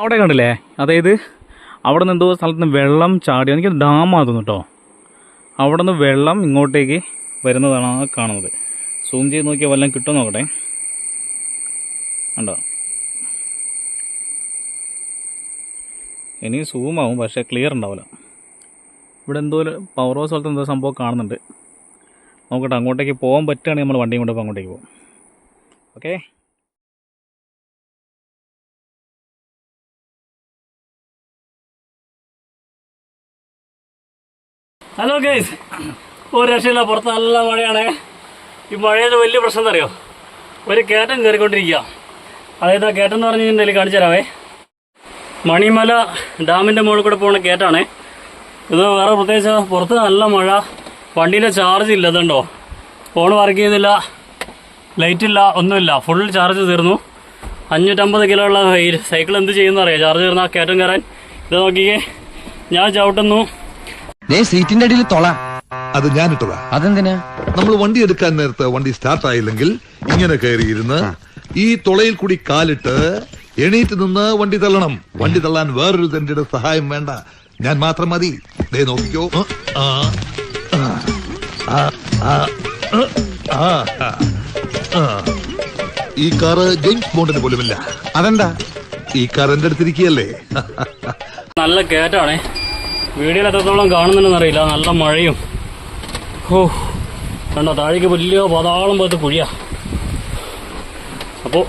അവിടെ കണ്ടില്ലേ? അതായത് അവിടെ നിന്ന് എന്തോ സ്ഥലത്ത് നിന്ന് വെള്ളം ചാടി എനിക്ക് ഡാം തോന്നുന്നു കേട്ടോ അവിടെ നിന്ന് വെള്ളം ഇങ്ങോട്ടേക്ക് വരുന്നതാണ് ആ കാണുന്നത്. സൂം ചെയ്ത് നോക്കിയാൽ വല്ലതും കിട്ടും നോക്കട്ടെ. ഉണ്ടോ ഇനി സൂം ആവും പക്ഷേ ക്ലിയർ ഉണ്ടാവില്ല. ഇവിടെ എന്തോ പവർ ഹൗസ് സ്ഥലത്ത് എന്തോ സംഭവം കാണുന്നുണ്ട്. നോക്കട്ടെ അങ്ങോട്ടേക്ക് പോകാൻ പറ്റുകയാണെങ്കിൽ നമ്മൾ വണ്ടിയും കൊണ്ട് അങ്ങോട്ടേക്ക് പോകും ഓക്കെ? ഹലോ ഗൈസ് ഒരു രക്ഷയില്ല. പുറത്ത് നല്ല മഴയാണ്. ഈ മഴയുടെ വലിയ പ്രശ്നം അറിയോ? ഒരു കയറ്റം കയറിക്കൊണ്ടിരിക്കുക. അതായത് ആ കയറ്റം എന്ന് പറഞ്ഞു കഴിഞ്ഞാൽ കാണിച്ചു തരാവേ. മണിമല ഡാമിന്റെ മുകളിൽ കൂടെ പോകുന്ന കയറ്റാണ്. ഇത് വേറെ പ്രത്യേകിച്ച് പുറത്ത് നല്ല മഴ. വണ്ടീന്റെ ചാർജ് ഇല്ല ഇതുണ്ടോ ഫോൺ വർക്ക് ചെയ്യുന്നില്ല. ലൈറ്റ് ഇല്ല. ഒന്നുമില്ല. ഫുൾ ചാർജ് തീർന്നു. അഞ്ഞൂറ്റമ്പത് കിലോ ഉള്ള സൈക്കിൾ എന്ത് ചെയ്യുന്നറിയാം ചാർജ് തീർന്ന കയറ്റം കയറാൻ. ഇത് നോക്കിക്കേ. ഞാൻ ചവിട്ടുന്നു. ദേ സീറ്റിന്റെ അടിയിൽ തൊള. അത് ഞാനിട്ടതാ. അതെന്തിനാ? നമ്മൾ വണ്ടി എടുക്കാൻ നേരത്ത് വണ്ടി സ്റ്റാർട്ട് ആയില്ലെങ്കിൽ ഇങ്ങനെ കയറിയിരുന്ന് ഈ തുളയിൽ കൂടി കാലിട്ട് എണീറ്റ് നിന്ന് വണ്ടി തള്ളണം. വണ്ടി തള്ളാൻ വേറൊരു തന്റെ സഹായം വേണ്ട. ഞാൻ മാത്രം മതി. ദേ നോക്കിക്കോ. ആ, ആ, ആ, ആ, ആ, ആ, ആ. ഈ കാറ് ജെയിംസ് ബോണ്ടിന് പോലുമില്ല. അതെന്താ? ഈ കാർ എന്റെ അടുത്തിരിക്കുകയല്ലേ നല്ല കയറ്റാണേ വീഡിയോയിൽ എത്രത്തോളം കാണുന്നുണ്ടെന്ന് അറിയില്ല. നല്ല മഴയും. ഓ കണ്ടോ താഴേക്ക് വലിയ പതാളം പോലത്തെ കുഴിയാ. അപ്പോ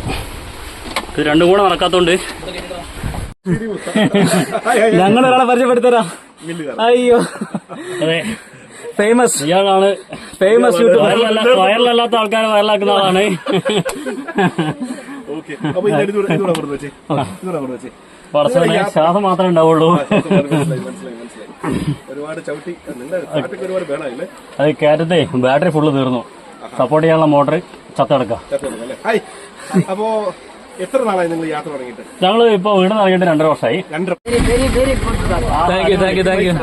ഇത് രണ്ടും കൂടെ നടക്കാത്തോണ്ട് ഞങ്ങൾ ഒരാളെ പരിചയപ്പെടുത്തരാ അയ്യോ. അതെ. ഫേമസ് ഇയാളാണ് ഫേമസ് വയറിലല്ലാത്ത ആൾക്കാരെ വയറിലാക്കുന്ന ആളാണ്. ഓക്കെ. അപ്പൊ ഇതിന്റെ ഇതുകൂടെ ഇതുകൂടെ കൊടുത്ത് വെച്ചേ. ഇതുകൂടെ കൊടുത്ത് വെച്ചേ. പറച്ചോനെ ശ്വാസം മാത്രമേ ഉണ്ടാവുള്ളൂ. ഒരുപാട് ചവിട്ടി ഒരുപാട് വേണമല്ലേ അത് കയറ്റത്തെ ബാറ്ററി ഫുള്ള് തീർന്നു. സപ്പോർട്ട് ചെയ്യാനുള്ള മോട്ടർ ചത്തെടുക്കാം അപ്പോ എത്ര നാളായി നിങ്ങൾ യാത്ര തുടങ്ങിയിട്ട്? ഞങ്ങൾ ഇപ്പൊ വീട് തുടങ്ങിയിട്ട് രണ്ടര വർഷമായി രണ്ടര thank you thank you thank you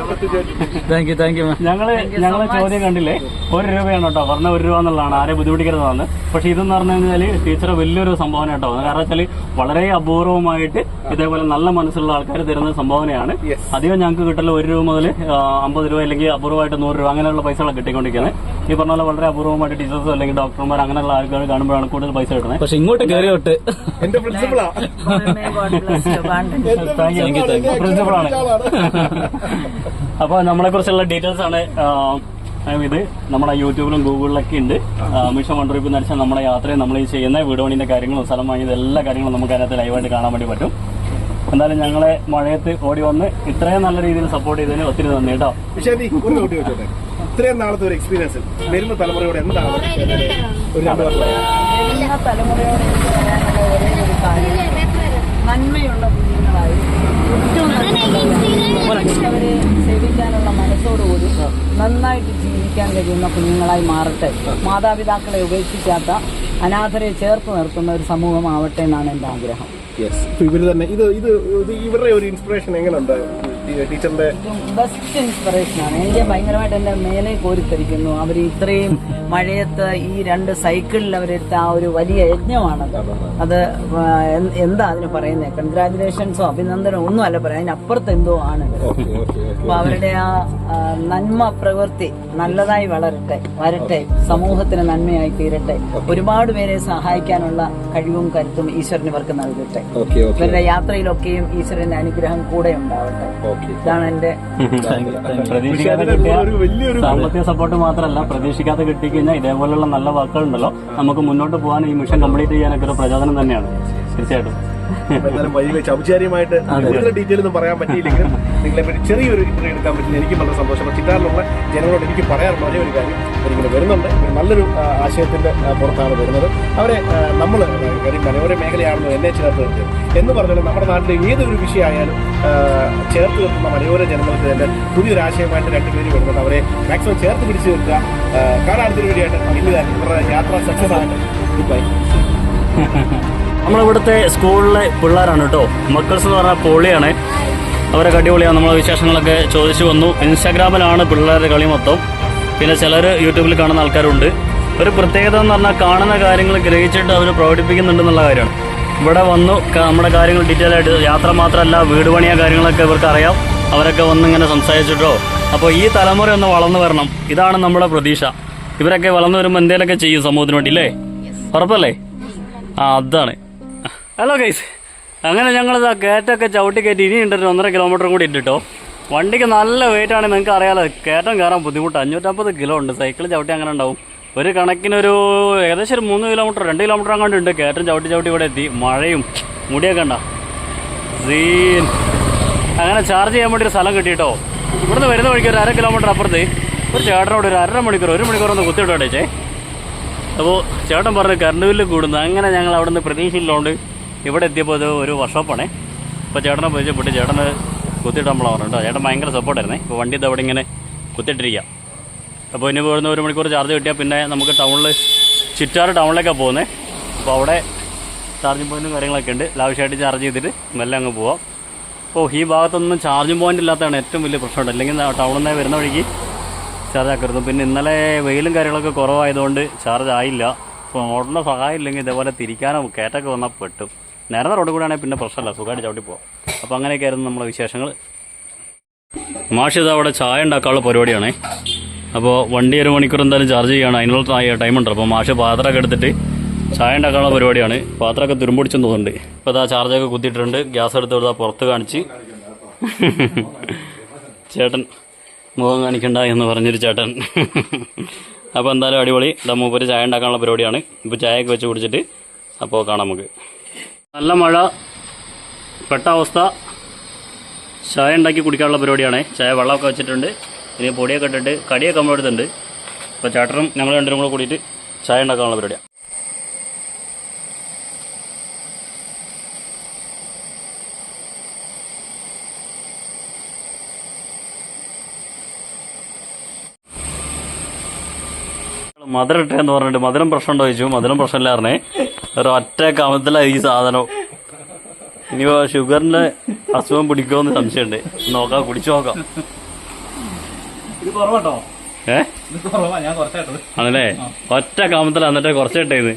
thank you thank you ഞങ്ങൾ ഞങ്ങളെ ചോദ്യം കണ്ടില്ലേ? ഒരു രൂപയാണ് കേട്ടോ പറഞ്ഞ ഒരു രൂപ എന്നുള്ളതാണ്. ആരെ ബുദ്ധിമുട്ടിക്കരുതാണ് പക്ഷെ ഇതെന്ന് പറഞ്ഞു കഴിഞ്ഞാൽ ടീച്ചർ വലിയൊരു സംഭാവന കേട്ടോ. കാരണം വെച്ചാൽ വളരെ അപൂർവമായിട്ട് ഇതേപോലെ നല്ല മനസ്സുള്ള ആൾക്കാർ തരുന്ന സംഭാവനയാണ്. അധികം ഞങ്ങൾക്ക് കിട്ടൽ ഒരു രൂപ മുതൽ അമ്പത് രൂപ അല്ലെങ്കിൽ അപൂർവമായിട്ട് നൂറ് രൂപ അങ്ങനെയുള്ള പൈസകളൊക്കെ കിട്ടിക്കൊണ്ടിരിക്കുന്നത് ഈ പറഞ്ഞ പോലെ വളരെ അപൂർവമായിട്ട് ടീച്ചേഴ്സ് അല്ലെങ്കിൽ ഡോക്ടർമാർ അങ്ങനെയുള്ള ആൾക്കാർ കാണുമ്പോഴാണ് കൂടുതൽ പൈസ കിട്ടുന്നത് പക്ഷെ ഇങ്ങോട്ട് കയറി തൊട്ട്. എന്റെ പ്രിൻസിപ്പളാ പ്രിൻസിപ്പളാണ് അപ്പൊ നമ്മളെ കുറിച്ചുള്ള ഡീറ്റെയിൽസ് ആണ് ഇത്. നമ്മുടെ യൂട്യൂബിലും ഗൂഗിളിലൊക്കെ ഉണ്ട്. മിഷൻ വണ്ടറിപ്പ് എന്ന് വെച്ചാൽ നമ്മുടെ യാത്രയും നമ്മൾ ഈ ചെയ്യുന്ന വീട് പണിന്റെ കാര്യങ്ങളും സ്ഥലം വാങ്ങിയത് എല്ലാ കാര്യങ്ങളും നമുക്ക് അതിനകത്ത് ലൈവായിട്ട് കാണാൻ വേണ്ടി പറ്റും. എന്തായാലും ഞങ്ങളെ മഴയത്ത് ഓടി വന്ന് ഇത്രയും നല്ല രീതിയിൽ സപ്പോർട്ട് ചെയ്തതിന് ഒത്തിരി നന്ദി കേട്ടോ. ഇത്രയും നാളത്തെ ഒരു എക്സ്പീരിയൻസ് വരുന്ന തലമുറയോട് എന്താണ് ഒരു തലമുറയോട് എനിക്ക് പറയാനുള്ള ഒരേ ഒരു കാര്യം നന്മയുള്ള കുഞ്ഞുങ്ങളായി. ഏറ്റവും അവരെ സേവിക്കാനുള്ള മനസ്സോടുകൂടി നന്നായിട്ട് ജീവിക്കാൻ കഴിയുന്ന കുഞ്ഞുങ്ങളായി മാറട്ടെ. മാതാപിതാക്കളെ ഉപേക്ഷിക്കാത്ത അനാഥരെ ചേർത്ത് നിർത്തുന്ന ഒരു സമൂഹമാവട്ടെ എന്നാണ് എന്റെ ആഗ്രഹം. യെസ് ഇവർ തന്നെ ഇത് ഇത് ഇവരുടെ ഒരു ഇൻസ്പിറേഷൻ എങ്ങനെ ടീ- ടീച്ചറിന്റെ ബെസ്റ്റ് ഇൻസ്പിറേഷനാണ് എനിക്ക് ഭയങ്കരമായിട്ട് എന്റെ മേലെ കോരിത്തരിക്കുന്നു. അവർ ഇത്രയും മഴയത്ത് ഈ രണ്ട് സൈക്കിളിൽ അവരെടുത്ത ആ ഒരു വലിയ യജ്ഞമാണത് അത് എന്താ അതിന് പറയുന്നത് കൺഗ്രാചുലേഷൻസോ അഭിനന്ദനോ ഒന്നും അല്ല പറയാം. അതിനപ്പുറത്ത് എന്തോ ആണ്. അപ്പൊ അവരുടെ ആ നന്മ പ്രവൃത്തി നല്ലതായി വളരട്ടെ വരട്ടെ സമൂഹത്തിന് നന്മയായി തീരട്ടെ. ഒരുപാട് പേരെ സഹായിക്കാനുള്ള കഴിവും കരുത്തും ഈശ്വരൻ ഇവർക്ക് നൽകട്ടെ. ഇവരുടെ യാത്രയിലൊക്കെയും ഈശ്വരന്റെ അനുഗ്രഹം കൂടെ ഉണ്ടാവട്ടെ. ഇതാണ് എന്റെ സാമ്പത്തിക സപ്പോർട്ട് മാത്രമല്ല പ്രതീക്ഷിക്കാതെ കിട്ടിക്കഴിഞ്ഞാൽ ഇതേപോലുള്ള നല്ല വാക്കുകൾ ഉണ്ടല്ലോ നമുക്ക് മുന്നോട്ട് പോകാൻ ഈ മിഷൻ കംപ്ലീറ്റ് ചെയ്യാനൊക്കെ ഒരു പ്രചോദനം തന്നെയാണ്. തീർച്ചയായിട്ടും. എന്തായാലും വഴിയിലെ ഔപചാരികമായിട്ട് കൂടുതൽ ഡീറ്റെയിൽ ഒന്നും പറയാൻ പറ്റിയില്ലെങ്കിലും നിങ്ങളെ പറ്റി ചെറിയൊരു ഇന്റർവ്യൂ എടുക്കാൻ പറ്റില്ല. എനിക്കും വളരെ സന്തോഷം. ചിറ്റാറിലുള്ള ജനങ്ങളോട് എനിക്ക് പറയാറുള്ള ഒരേ ഒരു കാര്യം അവരിങ്ങനെ വരുന്നുണ്ട്. ഒരു നല്ലൊരു ആശയത്തിന്റെ പുറത്താണ് വരുന്നത്. അവരെ നമ്മൾ മലയോര മേഖലയാണെന്ന് എന്നെ ചേർത്ത് നിർത്തും. എന്ന് പറഞ്ഞാൽ നമ്മുടെ നാട്ടിലെ ഏതൊരു വിഷയമായാലും ചേർത്ത് നിർത്തുന്ന മലയോര ജനങ്ങൾക്ക് തന്നെ പുതിയൊരു ആശയമായിട്ട് രണ്ടുപേര് വരുന്നത് അവരെ മാക്സിമം ചേർത്ത് പിടിച്ചു നിർത്തുക. കാണാനത്തിന് വേണ്ടിയായിട്ട് ഇല്ല ഇവരുടെ യാത്ര സക്സസ് ആകട്ടെ ഗുഡ് ബൈ നമ്മളിവിടുത്തെ സ്കൂളിലെ പിള്ളേരാണ് കേട്ടോ. മക്കൾസ് എന്ന് പറഞ്ഞാൽ പൊളിയാണ്. അവരൊക്കെ അടിപൊളിയാണ് നമ്മളെ വിശേഷങ്ങളൊക്കെ ചോദിച്ചു വന്നു. ഇൻസ്റ്റാഗ്രാമിലാണ് പിള്ളേരുടെ കളി മൊത്തം. പിന്നെ ചിലർ യൂട്യൂബിൽ കാണുന്ന ആൾക്കാരുണ്ട്. ഒരു പ്രത്യേകത എന്ന് പറഞ്ഞാൽ കാണുന്ന കാര്യങ്ങൾ ഗ്രഹിച്ചിട്ട് അവർ പ്രകടിപ്പിക്കുന്നുണ്ടെന്നുള്ള കാര്യമാണ്. ഇവിടെ വന്നു. നമ്മുടെ കാര്യങ്ങൾ ഡീറ്റെയിൽ ആയിട്ട് യാത്ര മാത്രമല്ല വീട് പണിയ കാര്യങ്ങളൊക്കെ ഇവർക്ക് അറിയാം അവരൊക്കെ വന്ന് ഇങ്ങനെ സംസാരിച്ചിട്ടോ അപ്പോൾ ഈ തലമുറ ഒന്ന് വളർന്നു വരണം. ഇതാണ് നമ്മുടെ പ്രതീക്ഷ. ഇവരൊക്കെ വളർന്നു വരുമ്പോൾ എന്തെങ്കിലുമൊക്കെ ചെയ്യും സമൂഹത്തിന് വേണ്ടി അല്ലേ ഉറപ്പല്ലേ? ആ അതാണ്. ഹലോ ഗൈസ് അങ്ങനെ ഞങ്ങളിത് കയറ്റമൊക്കെ ചവിട്ടി കയറ്റി ഇനി ഒരു ഒന്നര കിലോമീറ്റർ കൂടി ഉണ്ട് കേട്ടോ വണ്ടിക്ക് നല്ല വെയിറ്റ് ആണ് നിങ്ങൾക്ക് അറിയാലോ. കയറ്റം കയറാൻ ബുദ്ധിമുട്ട്. അഞ്ഞൂറ്റമ്പത് കിലോ ഉണ്ട്. സൈക്കിൾ ചവിട്ടി അങ്ങനെ ഉണ്ടാവും. ഒരു കണക്കിനൊരു ഏകദേശം ഒരു മൂന്ന് കിലോമീറ്റർ രണ്ട് കിലോമീറ്റർ അങ്ങോട്ട് ഉണ്ട്. കയറ്റം ചവിട്ടി ചവിട്ടി ഇവിടെ എത്തി. മഴയും മുടിയൊക്കെ ഉണ്ടാ സീൻ. അങ്ങനെ ചാർജ് ചെയ്യാൻ വേണ്ടി ഒരു സ്ഥലം കിട്ടിയിട്ടോ ഇവിടുന്ന് വരുന്ന വഴിക്ക് ഒരു അര കിലോമീറ്റർ അപ്പുറത്ത് ഒരു ചേട്ടനോട് ഒരു അര മണിക്കൂർ ഒരു മണിക്കൂർ ഒന്ന് കുത്തിയിട്ടോ ചേച്ചേ? അപ്പോൾ ചേട്ടൻ പറഞ്ഞു കറണ്ട് ബില്ല് കൂടുന്നു. അങ്ങനെ ഞങ്ങൾ അവിടുന്ന് പ്രതീക്ഷയിലുണ്ട് ഇവിടെ എത്തിയപ്പോൾ ഇത് ഒരു വർക്ക്ഷോപ്പാണേ ഇപ്പോൾ ചേട്ടനെ പരിചയപ്പെട്ട് ചേട്ടന് കുത്തിയിട്ട് നമ്മളെ പറഞ്ഞിട്ടോ ചേട്ടൻ ഭയങ്കര സപ്പോർട്ടായിരുന്നേ ഇപ്പോൾ വണ്ടി ഇത് അവിടെ ഇങ്ങനെ കുത്തിയിട്ടിരിക്കാം. അപ്പോൾ ഇനി പോയിരുന്ന ഒരു മണിക്കൂർ ചാർജ് കിട്ടിയാൽ പിന്നെ നമുക്ക് ടൗണിൽ ചുറ്റാറ് ടൗണിലേക്കാണ് പോകുന്നത് അപ്പോൾ അവിടെ ചാർജിങ് പോയിന്റും കാര്യങ്ങളൊക്കെ ഉണ്ട്. ലാവശ്യമായിട്ട് ചാർജ് ചെയ്തിട്ട് മെല്ലെ അങ്ങ് പോവാം. അപ്പോൾ ഈ ഭാഗത്തൊന്നും ചാർജിങ് പോയിന്റ് ഇല്ലാത്തതാണ് ഏറ്റവും വലിയ പ്രശ്നമുണ്ട്. അല്ലെങ്കിൽ ടൗണിൽ നിന്ന് വരുന്ന വഴിക്ക് ചാർജ് ആക്കരുത്. പിന്നെ ഇന്നലെ വെയിലും കാര്യങ്ങളൊക്കെ കുറവായതുകൊണ്ട് ചാർജ് ആയില്ല. അപ്പോൾ മോട്ടറിന്റെ സഹായം ഇല്ലെങ്കിൽ ഇതേപോലെ തിരിക്കാനോ കയറ്റൊക്കെ വന്നാൽ പെട്ടും. നേരത്തെ റോഡ് കൂടെ ആണെങ്കിൽ പിന്നെ പ്രശ്നമല്ല സുഖമായിട്ട് ചവിട്ടി പോകാം അപ്പോൾ അങ്ങനെയൊക്കെയായിരുന്നു നമ്മളെ വിശേഷങ്ങൾ മാഷി ഇത് അവിടെ ചായ ഉണ്ടാക്കാനുള്ള പരിപാടിയാണേ. അപ്പോൾ വണ്ടി ഒരു മണിക്കൂർ എന്തായാലും ചാർജ് ചെയ്യണം. അതിനുള്ള ഉണ്ട്. അപ്പോൾ മാഷ് പാത്രമൊക്കെ എടുത്തിട്ട് ചായ ഉണ്ടാക്കാനുള്ള പരിപാടിയാണ്. പാത്രമൊക്കെ തുരുമ്പൊടിച്ചെന്ന് തോന്നുന്നുണ്ട്. ഇപ്പോൾ അതാ ചാർജൊക്കെ കുത്തിയിട്ടുണ്ട്. ഗ്യാസ് എടുത്ത് കൊടുത്താൽ പുറത്ത് കാണിച്ച്. ചേട്ടൻ മുഖം കാണിക്കണ്ട എന്ന് പറഞ്ഞൊരു ചേട്ടൻ. അപ്പോൾ എന്തായാലും അടിപൊളി. ഇതാ മൂപ്പര് ചായ ഉണ്ടാക്കാനുള്ള പരിപാടിയാണ്. ഇപ്പോൾ ചായയൊക്കെ വെച്ച് കുടിച്ചിട്ട് അപ്പോൾ കാണാം നമുക്ക്. നല്ല മഴ പെട്ട അവസ്ഥ. ചായ ഉണ്ടാക്കി കുടിക്കാനുള്ള പരിപാടിയാണ്. ചായ വെള്ളമൊക്കെ വെച്ചിട്ടുണ്ട്. ഇനി പൊടിയൊക്കെ ഇട്ടിട്ട് കടിയൊക്കെ നമ്മൾ അടുത്തുണ്ട്. അപ്പോൾ ചേട്ടനും ഞങ്ങൾ രണ്ടുപേരും കൂടെ കൂടിയിട്ട് ചായ ഉണ്ടാക്കാനുള്ള പരിപാടിയാണ് മധുരം ഇട്ടേന്ന് പറഞ്ഞിട്ട് മധുരം പ്രശ്നം ഉണ്ടോ ചോദിച്ചു. മധുരം പ്രശ്നമില്ലായിരുന്നേ. ഒരു ഒറ്റ കമത്തിലാണ് ഈ സാധനം. ഇനി ഷുഗറിന്റെ അസുഖം പിടിക്കുമെന്ന് സംശയമുണ്ട്. നോക്കാം കുടിച്ചു നോക്കാം. ഇത് കുറവാട്ടോ. ഏ? ഇത് കുറവാ ഞാൻ കുറച്ചായിട്ടത് ആണല്ലേ? ഒറ്റ കാമത്തില എന്നിട്ട് കുറച്ചിട്ടേന്ന്